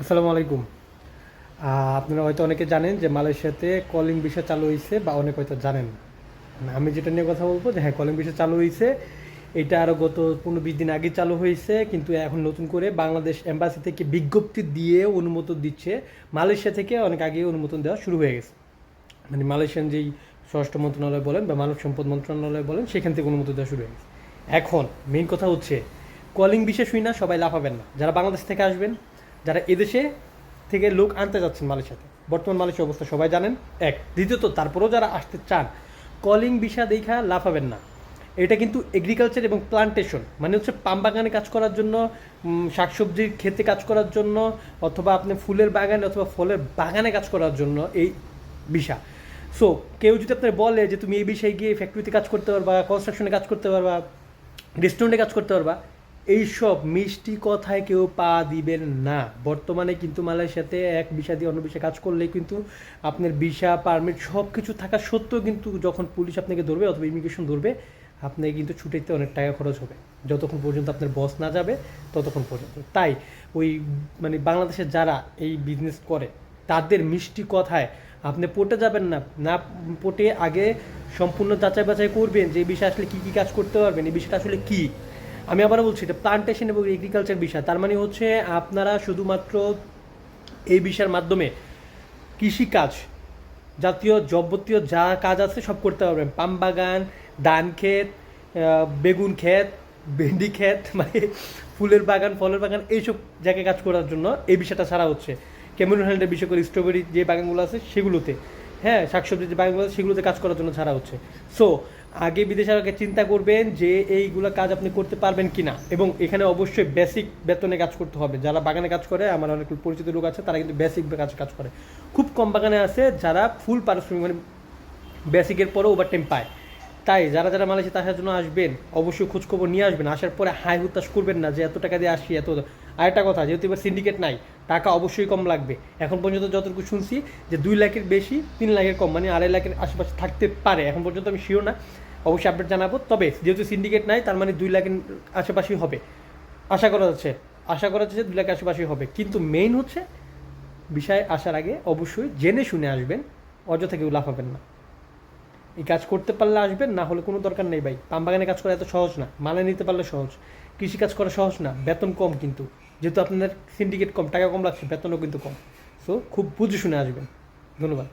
আসসালামু আলাইকুম। আপনারা হয়তো অনেকে জানেন যে মালয়েশিয়াতে কলিং ভিসা চালু হয়েছে বা অনেক হয়তো জানেন। আমি যেটা নিয়ে কথা বলব যে হ্যাঁ কলিং ভিসা চালু হয়েছে এটা আরও গত পনেরো বিশ দিন আগে চালু হয়েছে কিন্তু এখন নতুন করে বাংলাদেশ এম্বাসি থেকে বিজ্ঞপ্তি দিয়ে অনুমোদন দিচ্ছে। মালয়েশিয়া থেকে অনেক আগে অনুমোদন দেওয়া শুরু হয়ে গেছে। মানে মালয়েশিয়ান যেই স্বরাষ্ট্র মন্ত্রণালয় বলেন বা মানব সম্পদ মন্ত্রণালয় বলেন, সেখান থেকে অনুমতি দেওয়া শুরু হয়ে গেছে। এখন মেইন কথা হচ্ছে, কলিং বিশেষ শুই না, সবাই লাফাবেন না। যারা বাংলাদেশ থেকে আসবেন যারা এদেশে থেকে লোক আনতে যাচ্ছেন মালয়েশিয়াতে, বর্তমান মালয়েশিয়া অবস্থা সবাই জানেন, এক। দ্বিতীয়ত, তারপরেও যারা আসতে চান, কলিং বিষা দেখা লাফাবেন না। এটা কিন্তু এগ্রিকালচার এবং প্লান্টেশন মানে হচ্ছে পাম বাগানে কাজ করার জন্য শাকসবজির ক্ষেতে কাজ করার জন্য, অথবা আপনি ফুলের বাগানে অথবা ফলের বাগানে কাজ করার জন্য এই বিষা সো কেউ যদি আপনার বলে যে, তুমি এই বিষয়ে গিয়ে ফ্যাক্টরিতে কাজ করতে পারবা কনস্ট্রাকশনে কাজ করতে পারবা রেস্টুরেন্টে কাজ করতে পারবা এইসব মিষ্টি কথায় কেউ পা দিবেন না। বর্তমানে কিন্তু মালয়েশিয়াতে এক বিষা দিয়ে অন্য বিষয়ে কাজ করলে কিন্তু আপনার ভিসা, পারমিট সব কিছু থাকা সত্ত্বেও কিন্তু যখন পুলিশ আপনাকে ধরবে অথবা ইমিগ্রেশন ধরবে, আপনাকে কিন্তু ছুটিতে অনেক টাকা খরচ হবে। যতক্ষণ পর্যন্ত আপনার বস না যাবে, ততক্ষণ পর্যন্ত। তাই ওই মানে বাংলাদেশের যারা এই বিজনেস করে, তাদের মিষ্টি কথায় আপনি পটে যাবেন না। না পটে আগে সম্পূর্ণ যাচাই বাছাই করবেন যে বিষয়ে আসলে কী কী কাজ করতে পারবেন, এই বিষয়টা আসলে কী? আমি আবারও বলছি, এটা প্লান্টেশন এবং এগ্রিকালচার বিষয়। তার মানে হচ্ছে আপনারা শুধুমাত্র এই বিষয়ের মাধ্যমে কৃষিকাজ জাতীয় যাবতীয় যা কাজ আছে সব করতে পারবেন। পাম বাগান, ধান ক্ষেত বেগুন ক্ষেত, ভেন্ডি ক্ষেত মানে ফুলের বাগান, ফলের বাগান, এইসব জায়গায় কাজ করার জন্য এই বিষয়টা ছাড়া হচ্ছে। ক্যামেরুন হ্যান্ডের বিষয় করে স্ট্রবেরি যে বাগানগুলো আছে সেগুলোতে হ্যাঁ শাকসবজির যে বাগানগুলো আছে সেগুলোতে কাজ করার জন্য ছাড়া হচ্ছে। সো আগে বিদেশে আগে চিন্তা করবেন যে এইগুলো কাজ আপনি করতে পারবেন কিনা। এবং এখানে অবশ্যই বেসিক বেতনে কাজ করতে হবে। যারা বাগানে কাজ করে, আমার অনেক পরিচিত লোক আছে, তারা কিন্তু বেসিক কাজ কাজ করে। খুব কম বাগানে আছে যারা ফুল পারিশ্রমিক মানে বেসিকের পরেও ওভারটাইম পায়। তাই যারা যারা মালয়েশিয়া আসার জন্য আসবেন, অবশ্যই খোঁজখবর নিয়ে আসবেন। আসার পরে হাই হুতাশ করবেন না যে এত টাকা দিয়ে আসি এত আরেকটা কথা, যেহেতু এবার সিন্ডিকেট নাই, টাকা অবশ্যই কম লাগবে। এখন পর্যন্ত যতটুকু শুনছি যে দুই লাখের বেশি, তিন লাখের কম মানে আড়াই লাখের আশেপাশে থাকতে পারে। এখন পর্যন্ত আমি শিওর না, অবশ্যই আপডেট জানাব। তবে যেহেতু সিন্ডিকেট নাই, তার মানে দুই লাখের আশেপাশেই হবে। আশা করা যাচ্ছে, আশা করা যাচ্ছে দুই লাখের আশেপাশেই হবে। কিন্তু মেইন হচ্ছে, বিষয় আসার আগে অবশ্যই জেনে শুনে আসবেন, অযথা কেউ লাফাবেন না। এই কাজ করতে পারলে আসবেন, না হলে কোনো দরকার নেই ভাই। বাগানে কাজ করা এত সহজ না, মালে নিতে পারলে সহজ। কৃষি কাজ করা সহজ না, বেতন কম কিন্তু। যেহেতু আপনাদের সিন্ডিকেট কম, টাকা কম লাগছে, বেতনও কিন্তু কম। সো খুব বুঝে শুনে আসবেন। ধন্যবাদ।